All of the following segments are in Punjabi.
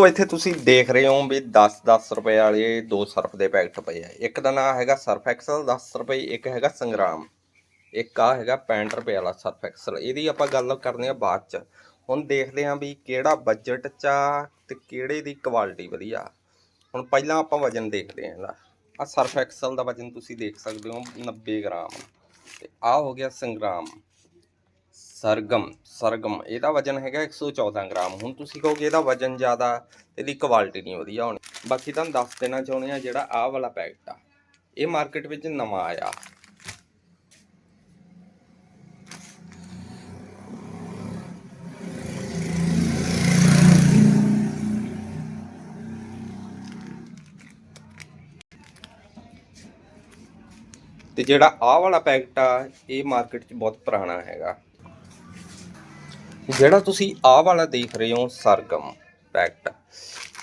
ਤੋ ਇੱਥੇ ਤੁਸੀਂ ਦੇਖ ਰਹੇ ਹੋ ਵੀ 10-10 ਰੁਪਏ ਵਾਲੇ ਦੋ ਸਰਫ ਦੇ ਪੈਕਟ ਪਏ ਆ। ਇੱਕ ਦਾ ਨਾਮ ਹੈਗਾ ਸਰਫ ਐਕਸਲ 10 ਰੁਪਏ, ਇੱਕ ਹੈਗਾ ਸੰਗਰਾਮ। ਇੱਕ ਆ ਹੈਗਾ 65 ਰੁਪਏ ਵਾਲਾ ਸਰਫ ਐਕਸਲ। ਇਹਦੀ ਆਪਾਂ ਗੱਲ ਕਰਨੀ ਆ ਬਾਅਦ ਚ। ਹੁਣ ਦੇਖਦੇ ਹਾਂ ਵੀ ਕਿਹੜਾ ਬਜਟ ਚ ਆ ਤੇ ਕਿਹੜੇ ਦੀ ਕੁਆਲਿਟੀ ਵਧੀਆ। ਹੁਣ ਪਹਿਲਾਂ ਆਪਾਂ ਵਜਨ ਦੇਖਦੇ ਹਾਂ ਇਹਦਾ। ਆ ਸਰਫ ਐਕਸਲ ਦਾ ਵਜਨ ਤੁਸੀਂ ਦੇਖ ਸਕਦੇ ਹੋ 90 ਗ੍ਰਾਮ। ਤੇ ਆ ਹੋ ਗਿਆ ਸੰਗਰਾਮ। ਸਰਗਮ ਸਰਗਮ, ਇਹਦਾ ਵਜਨ ਹੈਗਾ 114 ਗ੍ਰਾਮ। ਹੁਣ ਤੁਸੀਂ ਕਹੋਗੇ ਇਹਦਾ ਵਜਨ ਜ਼ਿਆਦਾ, ਇਹਦੀ ਕੁਆਲਿਟੀ ਨਹੀਂ ਵਧੀਆ ਹੋਣੀ। ਬਾਕੀ ਤੁਹਾਨੂੰ ਦੱਸ ਦੇਣਾ ਚਾਹੁੰਦੇ ਆ ਜਿਹੜਾ ਆਹ ਵਾਲਾ ਪੈਕਟ ਆ। ਇਹ ਮਾਰਕੀਟ ਵਿੱਚ ਨਵਾਂ ਆਇਆ। ਤੇ ਜਿਹੜਾ ਆਹ ਵਾਲਾ ਪੈਕਟ ਆ, ਇਹ ਮਾਰਕੀਟ 'ਚ ਬਹੁਤ ਪੁਰਾਣਾ ਹੈਗਾ। ਜਿਹੜਾ ਤੁਸੀਂ ਆਹ ਵਾਲਾ ਦੇਖ ਰਹੇ ਹੋ, ਸਰਗਮ ਪੈਕਟ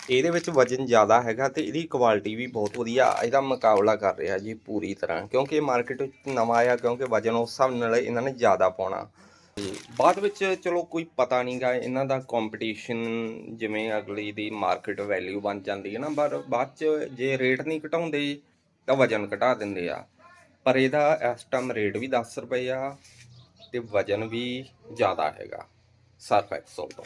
ਇਹਦੇ ਵਿੱਚ ਵਜਨ ਜ਼ਿਆਦਾ ਹੈਗਾ ਤੇ ਇਹਦੀ ਕੁਆਲਿਟੀ ਵੀ ਬਹੁਤ ਵਧੀਆ, ਇਹਦਾ ਮੁਕਾਬਲਾ ਕਰ ਰਿਹਾ ਜੀ ਪੂਰੀ ਤਰ੍ਹਾਂ, ਕਿਉਂਕਿ ਇਹ ਮਾਰਕੀਟ ਵਿੱਚ ਨਵਾਂ ਆਇਆ, ਕਿਉਂਕਿ ਵਜਨ ਉਸ ਹਿਸਾਬ ਨਾਲ ਇਹਨਾਂ ਨੇ ਜ਼ਿਆਦਾ ਪਾਉਣਾ। ਤੇ ਬਾਅਦ ਵਿੱਚ ਚਲੋ ਕੋਈ ਪਤਾ ਨਹੀਂਗਾ ਇਹਨਾਂ ਦਾ ਕੰਪੀਟੀਸ਼ਨ ਜਿਵੇਂ ਅਗਲੀ ਦੀ ਮਾਰਕੀਟ ਵੈਲਿਊ ਬਣ ਜਾਂਦੀ ਹੈ ਨਾ, ਪਰ ਬਾਅਦ ਚ ਜੇ ਰੇਟ ਨਹੀਂ ਘਟਾਉਂਦੇ, ਤਾਂ ਵਜਨ ਘਟਾ ਦਿੰਦੇ ਆ। ਪਰ ਇਹਦਾ ਇਸ ਟਾਈਮ ਰੇਟ ਵੀ 10 ਰੁਪਏ ਆ, ਤੇ ਵਜਨ ਵੀ ਜ਼ਿਆਦਾ ਹੈਗਾ। ਸਰਫ ਐਕਸਲ ਤੋਂ।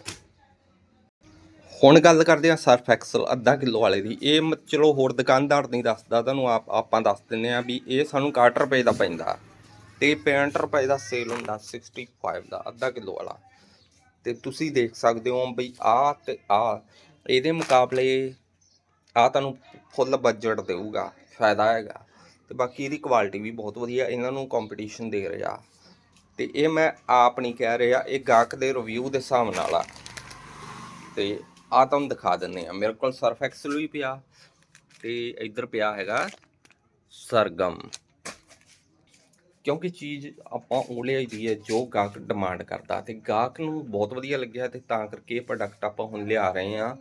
ਹੁਣ ਗੱਲ ਕਰਦੇ ਹਾਂ ਸਰਫ ਐਕਸਲ ਅੱਧਾ ਕਿਲੋ ਵਾਲੇ ਦੀ। ਇਹ ਮ- ਚਲੋ ਹੋਰ ਦੁਕਾਨਦਾਰ ਨਹੀਂ ਦੱਸਦਾ, ਤੁਹਾਨੂੰ ਆਪ, ਆਪਾਂ ਦੱਸ ਦਿੰਨੇ ਆ ਵੀ ਇਹ ਸਾਨੂੰ 61 ਰੁਪਏ ਦਾ ਪੈਂਦਾ। ਤੇ 65 ਰੁਪਏ ਦਾ ਸੇਲ ਹੁੰਦਾ 65 ਦਾ, ਅੱਧਾ ਕਿਲੋ ਵਾਲਾ। ਤੇ ਤੁਸੀਂ ਦੇਖ ਸਕਦੇ ਹੋ ਬਈ ਆ ਤੇ ਆ ਇਹਦੇ ਮੁਕਾਬਲੇ ਆ ਤੁਹਾਨੂੰ ਫੁੱਲ ਬਜਟ ਦੇਊਗਾ, ਫਾਇਦਾ ਹੈਗਾ। ਤੇ ਬਾਕੀ ਇਹਦੀ ਕੁਆਲਿਟੀ ਵੀ ਬਹੁਤ ਵਧੀਆ, ਇਹਨਾਂ ਨੂੰ ਕੰਪੀਟੀਸ਼ਨ ਦੇ ਰਿਹਾ। ਤੇ ਇਹ ਮੈਂ ਆਪ ਨਹੀਂ ਕਹਿ ਰਿਹਾ, ਇਹ ਗਾਹਕ ਦੇ ਰਿਵਿਊ ਦੇ ਹਿਸਾਬ ਨਾਲ ਆ। ਤੇ ਆ ਤੁਹਾਨੂੰ ਦਿਖਾ ਦਿੰਨੇ ਆ ਮੇਰੇ ਕੋਲ ਸਰਫ ਐਕਸਲ ਵੀ ਪਿਆ ਤੇ ਇੱਧਰ ਪਿਆ ਹੈਗਾ ਸਰਗਮ। ਕਿਉਂਕਿ ਚੀਜ਼ ਆਪਾਂ ਉਹ ਲਿਆਈ ਦੀ ਹੈ, ਜੋ ਗਾਹਕ ਡਿਮਾਂਡ ਕਰਦਾ। ਤੇ ਗਾਹਕ ਨੂੰ ਬਹੁਤ ਵਧੀਆ ਲੱਗਿਆ ਤੇ ਤਾਂ ਕਰਕੇ ਇਹ ਪ੍ਰੋਡਕਟ ਆਪਾਂ ਹੁਣ ਲਿਆ ਰਹੇ ਆ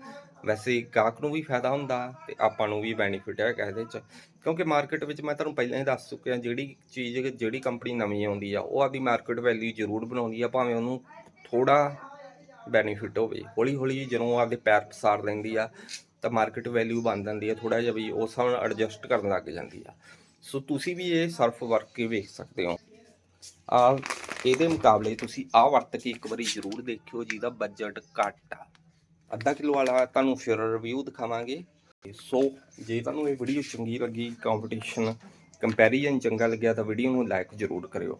ਵੈਸੇ ਗਾਹਕ ਨੂੰ ਵੀ ਫਾਇਦਾ ਹੁੰਦਾ ਤੇ ਆਪਾਂ ਨੂੰ ਵੀ ਬੈਨੀਫਿਟ ਹੈ ਇਹਦੇ ਚ। ਕਿਉਂਕਿ ਮਾਰਕੀਟ ਵਿੱਚ ਮੈਂ ਤੁਹਾਨੂੰ ਪਹਿਲਾਂ ਹੀ ਦੱਸ ਚੁੱਕਿਆ ਜਿਹੜੀ ਚੀਜ਼, ਜਿਹੜੀ ਕੰਪਨੀ ਨਵੀਂ ਆਉਂਦੀ ਆ, ਉਹ ਆਪਦੀ ਮਾਰਕੀਟ ਵੈਲਿਊ ਜ਼ਰੂਰ ਬਣਾਉਂਦੀ ਆ, ਭਾਵੇਂ ਉਹਨੂੰ ਥੋੜਾ ਬੈਨੀਫਿਟ ਹੋਵੇ। ਹੌਲੀ ਹੌਲੀ ਜਦੋਂ ਆਪਦੇ ਪੈਰ ਪਸਾਰ ਲੈਂਦੀ ਆ, ਤਾਂ ਮਾਰਕੀਟ ਵੈਲਿਊ ਬਣ ਜਾਂਦੀ ਆ ਥੋੜਾ ਜਿਹਾ ਵੀ ਉਸ ਹਿਸਾਬ ਨਾਲ ਐਡਜਸਟ ਕਰਨ ਲੱਗ ਜਾਂਦੀ ਆ। ਸੋ ਤੁਸੀਂ ਵੀ ਇਹ ਸਰਫ ਵਰਤ ਕੇ ਵੇਖ ਸਕਦੇ ਹੋ। ਆ ਇਹਦੇ ਮੁਕਾਬਲੇ ਤੁਸੀਂ ਆ ਵਰਤ ਕੇ ਇੱਕ ਵਾਰੀ ਜ਼ਰੂਰ ਦੇਖਿਓ ਜਿਹਦਾ ਬਜਟ ਘੱਟ ਆ। ਅੱਧਾ ਕਿਲੋ ਵਾਲਾ ਤੁਹਾਨੂੰ ਫਿਰ ਰਿਵਿਊ ਦਿਖਾਵਾਂਗੇ। ਸੋ ਜੇ ਤੁਹਾਨੂੰ ਇਹ ਵੀਡੀਓ ਚੰਗੀ ਲੱਗੀ ਕੰਪੀਟੀਸ਼ਨ ਕੰਪੈਰੀਜ਼ਨ ਚੰਗਾ ਲੱਗਿਆ ਤਾਂ ਵੀਡੀਓ ਨੂੰ ਲਾਈਕ ਜ਼ਰੂਰ ਕਰਿਓ।